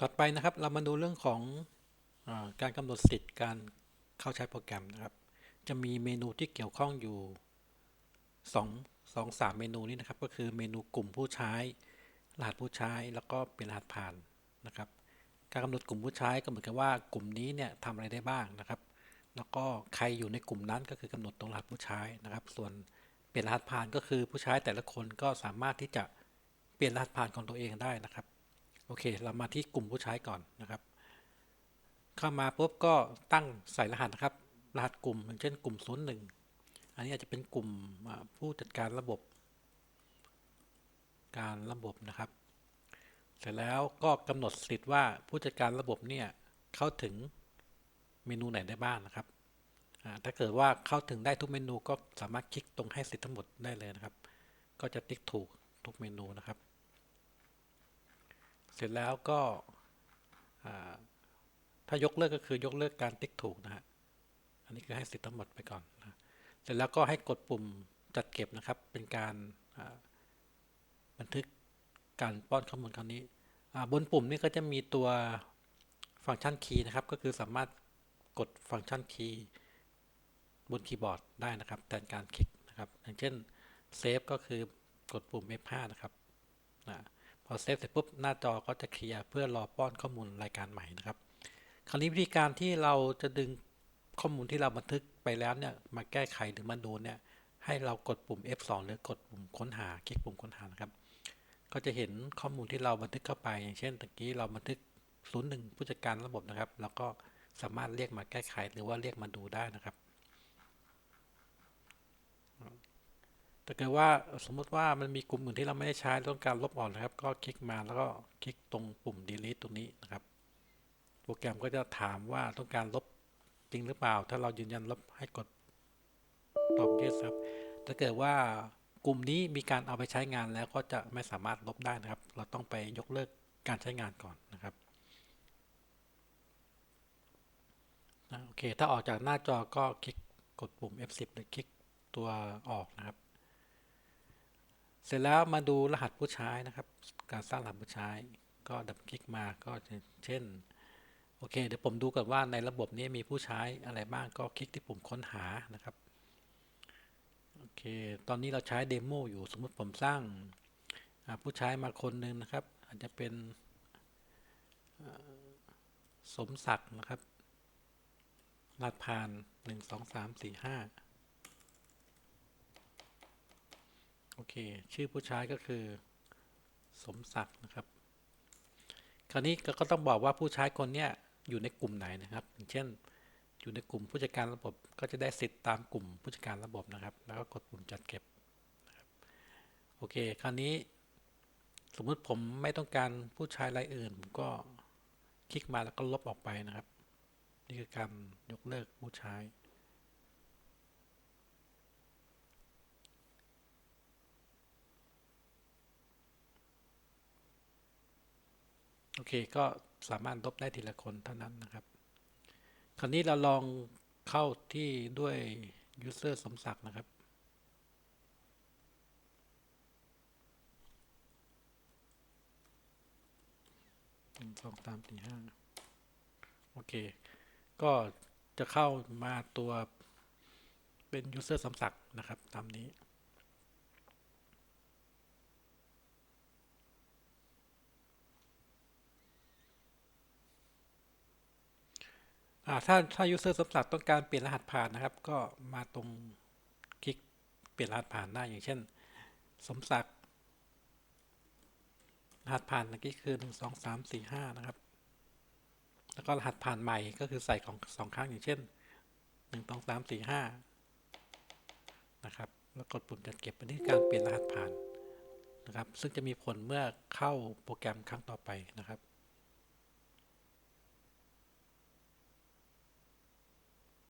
ถัดไปนะครับเรามาดูเรื่องของอการกำหนดสิทธิ์การเข้าใช้โปรแกรมนะครับ จะมีเมนูที่เกี่ยวข้องอยู่2 2 3 เมนูนี้นะครับ ก็คือเมนูกลุ่มผู้ใช้รหัสผู้ใช้แล้วก็เป็นรหัสผ่านนะครับ การกำหนดกลุ่มผู้ใช้ก็เหมือนกับว่ากลุ่มนี้เนี่ยทำอะไรได้บ้างนะครับ แล้วก็ใครอยู่ในกลุ่มนั้นก็คือกำหนดตรงรหัสผู้ใช้นะครับ ส่วนเปลี่ยนรหัสผ่านก็คือผู้ใช้แต่ละคนก็สามารถที่จะเปลี่ยนรหัสผ่านของตัวเองได้นะครับ โอเค เรามาที่กลุ่มผู้ใช้ก่อนนะครับ เข้ามาปุ๊บก็ตั้งใส่รหัสนะครับ รหัสกลุ่มอย่างเช่นกลุ่ม01อันนี้อาจจะเป็นกลุ่มผู้จัดการระบบ การระบบนะครับ เสร็จแล้วก็กำหนดสิทธิ์ว่าผู้จัดการระบบเนี่ยเข้าถึงเมนูไหนได้บ้างนะครับ ถ้าเกิดว่าเข้าถึงได้ทุกเมนูก็สามารถคลิกตรงให้สิทธิ์ทั้งหมดได้เลยนะครับ ก็จะติ๊กถูกทุกเมนูนะครับ เสร็จแล้วก็ถ้ายกเลิกก็คือยกเลิกการติ๊กถูกนะฮะอันนี้คือให้สิทธิ์ทั้งหมดไปก่อนนะเสร็จแล้วก็ให้กดปุ่มจัดเก็บนะครับ เป็นการบันทึกการป้อนข้อมูลครั้งนี้บนปุ่มนี้ก็จะมีตัวฟังก์ชันคีย์นะครับ ก็คือสามารถกดฟังก์ชันคีย์บนคีย์บอร์ดได้นะครับแทนการคลิกนะครับ อย่างเช่นเซฟก็คือกดปุ่ม F5 นะครับนะ พอเซฟเสร็จปุ๊บหน้าจอก็จะเคลียร์เพื่อรอป้อนข้อมูลรายการใหม่นะครับ คราวนี้วิธีการที่เราจะดึงข้อมูลที่เราบันทึกไปแล้วเนี่ยมาแก้ไขหรือมาดูเนี่ยให้เรากดปุ่ม F2 หรือกดปุ่มค้นหาคลิกปุ่มค้นหานะครับ ก็จะเห็นข้อมูลที่เราบันทึกเข้าไป อย่างเช่นตะกี้เราบันทึก 01 ผู้จัดการระบบนะครับ แล้วก็สามารถเรียกมาแก้ไขหรือว่าเรียกมาดูได้นะครับ ถ้าเกิดว่าสมมติว่ามันมีกลุ่มอื่นที่เราไม่ได้ใช้ต้องการลบออกนะครับ ก็คลิกมาแล้วก็คลิกตรงปุ่ม delete ตรงนี้นะครับ โปรแกรมก็จะถามว่าต้องการลบจริงหรือเปล่า ถ้าเรายืนยันลบให้กดตอบ yes ครับถ้าเกิดว่ากลุ่มนี้มีการเอาไปใช้งานแล้วก็จะไม่สามารถลบได้นะครับ เราต้องไปยกเลิกการใช้งานก่อนนะครับโอเค ถ้าออกจากหน้าจอก็คลิกกดปุ่ม F10 หรือคลิกตัวออกนะครับ เสร็จแล้วมาดูรหัสผู้ใช้นะครับ การสร้างรหัสผู้ใช้ ก็ดับคลิกมาก็เช่นโอเค เดี๋ยวผมดูก่อนว่าในระบบนี้มีผู้ใช้อะไรบ้างก็คลิกที่ปุ่มค้นหานะครับโอเค ตอนนี้เราใช้เดโมอยู่สมมติผมสร้างผู้ใช้มาคนหนึ่งนะครับ อาจจะเป็นสมศักดิ์นะครับรหัสผ่าน 1 2 3 4 5 โอเค ชื่อผู้ใช้ก็คือ สมศักดิ์นะครับ คราวนี้ก็ต้องบอกว่าผู้ใช้คนเนี้ยอยู่ในกลุ่มไหนนะครับ อย่างเช่น อยู่ในกลุ่มผู้จัดการระบบ ก็จะได้สิทธิ์ตามกลุ่มผู้จัดการระบบนะครับ แล้วก็กดปุ่มจัดเก็บนะครับโอเค คราวนี้ สมมุติผมไม่ต้องการผู้ใช้รายอื่น ผมก็คลิกมาแล้วก็ลบออกไปนะครับ นี่คือการยกเลิกผู้ใช้ เคก็สามารถลบได้ทีละคนเท่านั้นนะครับ คราวนี้เราลองเข้าที่ด้วย user สมศักดิ์นะครับ หนึ่งสองสามสี่ห้าโอเค ก็จะเข้ามาตัวเป็น user สมศักดิ์นะครับ ตามนี้ ถ้าถ้า user สมศักดิ์ต้องการเปลี่ยนรหัสผ่านนะครับ ก็มาตรงคลิกเปลี่ยนรหัสผ่านได้อย่างเช่น สมศักดิ์รหัสผ่านเมื่อกี้คือหนึ่งสองสามสี่ห้านะครับ แล้วก็รหัสผ่านใหม่ก็คือใส่ของสองครั้งอย่างเช่นหนึ่งสองสามสี่ห้านะครับ แล้วกดปุ่มจัดเก็บอันนี้การเปลี่ยนรหัสผ่านนะครับ ซึ่งจะมีผลเมื่อเข้าโปรแกรมครั้งต่อไปนะครับ